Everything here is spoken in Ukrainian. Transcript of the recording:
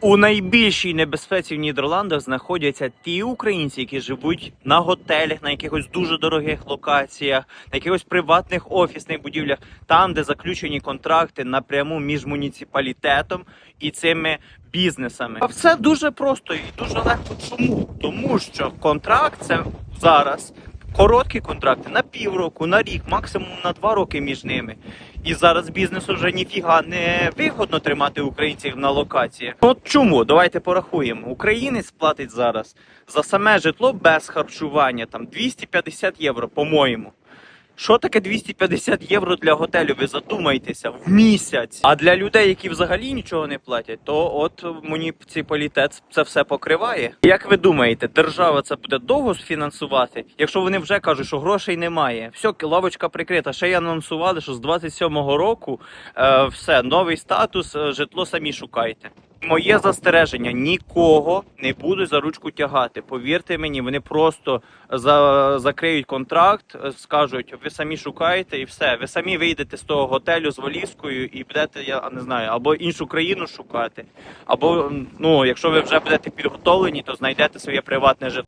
У найбільшій небезпеці в Нідерландах знаходяться ті українці, які живуть на готелях, на якихось дуже дорогих локаціях, на якихось приватних офісних будівлях, там, де заключені контракти напряму між муніципалітетом і цими бізнесами. А все дуже просто і дуже легко. Чому? Тому що контракт це зараз. Короткі контракти на півроку, на рік, максимум на два роки між ними. І зараз бізнесу вже ніфіга не вигодно тримати українців на локації. От чому? Давайте порахуємо. Українець платить зараз за саме житло без харчування там 250 євро, по-моєму. Що таке 250 євро для готелю? Ви задумайтеся в місяць. А для людей, які взагалі нічого не платять, то от муніципалітет це все покриває. Як ви думаєте, держава це буде довго фінансувати, якщо вони вже кажуть, що грошей немає? Все, лавочка прикрита. Ще й анонсували, що з 27-го року е, все новий статус, е, житло самі шукайте. Моє застереження: нікого не буду за ручку тягати. Повірте мені, вони просто за, закриють контракт, е, скажуть, ви самі шукаєте і все. Ви самі вийдете з того готелю з валізкою і будете, я не знаю, або іншу країну шукати, або ну, якщо ви вже будете підготовлені, то знайдете своє приватне житло.